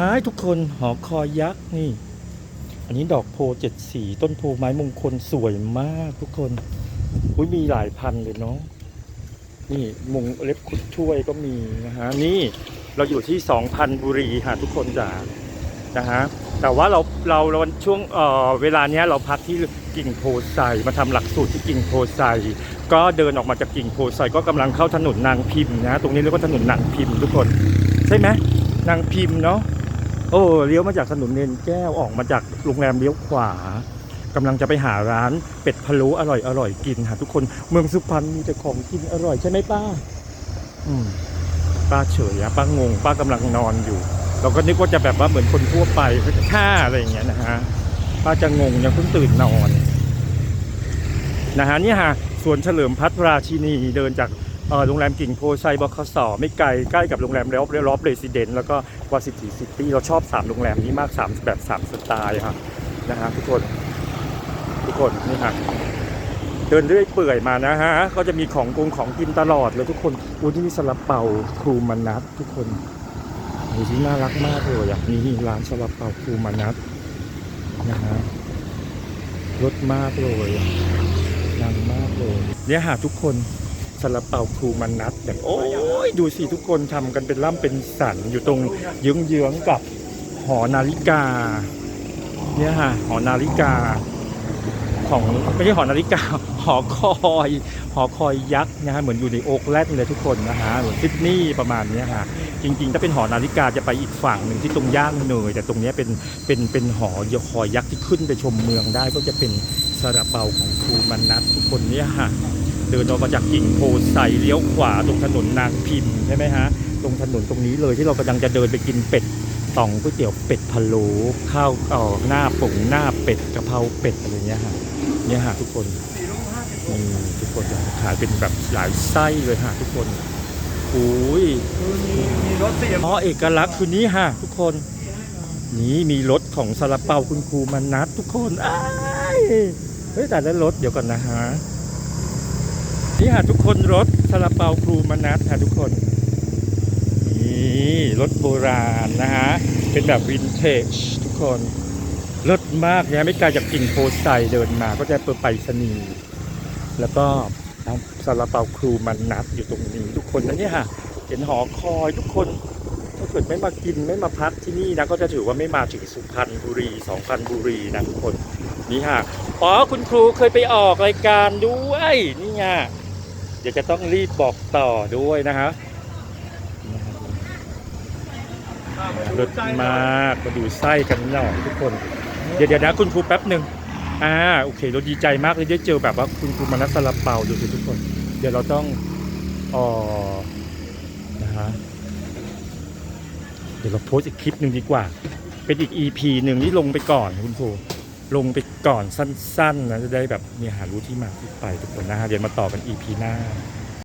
ท้ายทุกคนหอคอยยักษ์นี่ อันนี้ดอกโพเจ็ดสีต้นโพไม้มงคลสวยมากทุกคนอุ้ยมีหลายพันเลยเนาะนี่มงเล็บคุดช่วยก็มีนะฮะนี่เราอยู่ที่สองพันบุรีฮะทุกคนจ๋านะฮะแต่ว่าเราเราเราช่วงเอ่อเวลาเนี้ยเราพักที่กิ่งโพไซมาทำหลักสูตรที่กิ่งโพไซก็เดินออกมาจากกิ่งโพไซก็กำลังเข้าถนนนางพิมพ์นะตรงนี้เรียกว่าถนนนางพิมพ์ทุกคนใช่ไหมนางพิมพ์เนาะ โอ้เลี้ยวมาจากถนนเนนแก้วออกมาจากโรงแรมเลี้ยวขวากำลังจะไปหาร้านเป็ดพะโล้อร่อยอร่อยกินหาทุกคนเมืองสุพรรณมีแต่ของกินอร่อยใช่ไหมป้า อืมป้าเฉยอะป้างง ป้ากำลังนอนอยู่ เราก็นึกว่าจะแบบว่าเหมือนคนทั่วไปก็จะฆ่าอะไรอย่างเงี้ยนะฮะป้าจะงงยังเพิ่งตื่นนอนนะฮะเนี่ยฮะสวนเฉลิมพัฒราชินีเดินจาก โรงแรมกิ่งโพชัยบคสไม่ไกลใกล้กับโรงแรมแล้วรอบเรสซิเดนต์แล้วก็วาซิตี้ซิตี้เราชอบ 3 โรงแรมนี้มาก 3 แบบ 3 สไตล์ครับนะฮะทุกคนทุกคนนี่ฮะเดินเรื่อยเปื่อยมานะฮะก็จะมีของกงของกินตลอดเลยทุกคนอุ้ยที่นี่ซาลาเปาครูมานัททุกคนดูที่น่ารักมากเลยอะนี่ร้านซาลาเปาครูมานัทนะฮะรสมากเลยดังมากเลยเนี่ยหาทุกคน ซาลาเปาครูมานัทแบบโอ้ยดูสิทุกคนทำกันเป็นล่ำเป็นสันอยู่ตรงเยื้องๆกับหอนาฬิกา เนี่ยฮะหอนาฬิกา ของไม่ใช่หอนาฬิกา หอคอย หอคอยยักษ์นะฮะเหมือนอยู่ในโอ๊กแลนด์เลยทุกคนนะฮะเหมือนซิดนีย์ประมาณเนี้ยฮะจริงๆ ถ้าเป็นหอนาฬิกาจะไปอีกฝั่งหนึ่งที่ตรงย่างเนยแต่ตรงนี้เป็นเป็นเป็นหอยคอยยักษ์ที่ขึ้นไปชมเมืองได้ก็จะเป็นซาลาเปาของครูมานัททุกคนเนี่ยฮะ เดินออกมาจากกิ่งโพไซเลี้ยวขวาตรงถนนนางพิมพ์ใช่ไหมฮะตรงถนนตรงนี้เลยที่เรากำลังจะเดินไปกินเป็ดต่องก๋วยเตี๋ยวเป็ดพะโล้ข้าวเอ่อหน้าปุ๋งหน้าเป็ดกะเพราเป็ดอะไรเงี้ยฮะเนี่ยฮะทุกคนนี่ทุกคนขายเป็นแบบหลายไส้เลยฮะทุกคนอุ้ยมีรถเสียอ๋อเอกลักษณ์คือนี้ฮะทุกคนนี่มีรถของซาลาเปาคุณครูมานัดทุกคนอ้ายเฮ้ยแต่ละรถเดี๋ยวก่อนนะฮะ นี่ฮะทุกคนรถซาลาเปาครูมานัดฮะทุกคนนี่รถโบราณนะฮะ เป็นแบบวินเทจทุกคนรถมากเนี่ยไม่ไกลจากกิ่งโพไซเดินมาก็จะเปิดไปรษณีแล้วก็ซาลาเปาครูมันนัดอยู่ตรงนี้ ทุกคนนะเนี่ยฮะเห็นหอคอยทุกคนถ้าเกิดไม่มากินไม่มาพักที่นี่นะก็จะถือว่าไม่มาถึงสุพรรณบุรีสองพันบุรีนะทุกคนนี่ฮะอ๋อคุณครูเคยไปออกรายการด้วยนี่ไง เดี๋ยวจะต้องรีบบอกต่อด้วยนะฮะรสมากมาดูไส้กันหน่อยทุกคน เดี๋ยวเดี๋ยวนะคุณครูแป๊บหนึ่งอ่าโอเคเราดีใจมากเลยได้เจอแบบว่าคุณครูมานัสซาลาเปาดูสิทุกคน เดี๋ยวเราต้องอ๋อนะฮะเดี๋ยวเราโพสต์อีกคลิปหนึ่งดีกว่า เป็นอีก EP หนึ่งที่ลงไปก่อนคุณครู ลงไปก่อนสั้นๆนะจะได้แบบมีหารู้ที่มาที่ไปทุกคนนะฮะเดี๋ยวมาต่อกัน EP หน้า